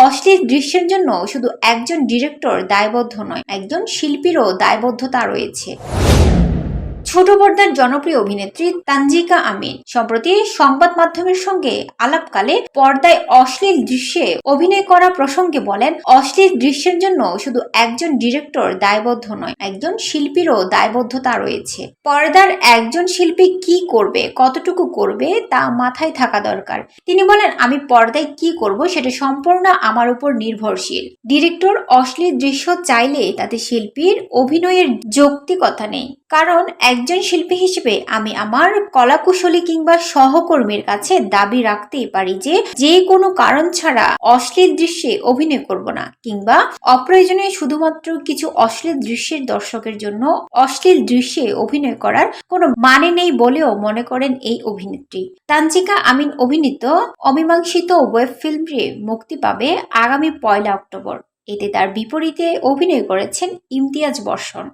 অশ্লীল দৃশ্যের জন্য শুধু একজন ডিরেক্টর দায়বদ্ধ নয় একজন শিল্পীরও দায়বদ্ধতা রয়েছে। ছোট পর্দার জনপ্রিয় অভিনেত্রী তানজিকা আমিন। সম্প্রতি সংবাদ মাধ্যমের সঙ্গে আলাপকালে পর্দায় অশ্লীল দৃশ্যে অভিনয় করা প্রসঙ্গে বলেন, অশ্লীল দৃশ্যের জন্য শুধু একজন ডিরেক্টর দায়বদ্ধ নয়, একজন শিল্পীরও দায়বদ্ধতা রয়েছে। পর্দার একজন শিল্পী কি করবে, কতটুকু করবে, তা মাথায় থাকা দরকার। তিনি বলেন, আমি পর্দায় কি করব সেটা সম্পূর্ণ আমার উপর নির্ভরশীল। ডিরেক্টর অশ্লীল দৃশ্য চাইলে তাতে শিল্পীর অভিনয়ের যৌক্তিকতা নেই। কারণ একজন শিল্পী হিসেবে আমি আমার কলাকুশলী কিংবা সহকর্মীর কাছে দাবি রাখতেই পারি যে যে কোনো কারণ ছাড়া অশ্লীল দৃশ্যে অভিনয় করব না কিংবা অপ্রয়োজনে শুধুমাত্র কিছু অশ্লীল দৃশ্যের দর্শকের জন্য অশ্লীল দৃশ্যে অভিনয় করার কোনো মানে নেই বলেও মনে করেন এই অভিনেত্রী। তানচিকা আমিন অভিনীত অমীমাংসিত ওয়েব ফিল্মটি মুক্তি পাবে আগামী পয়লা অক্টোবর। এতে তার বিপরীতে অভিনয় করেছেন ইমতিয়াজ বর্ষণ।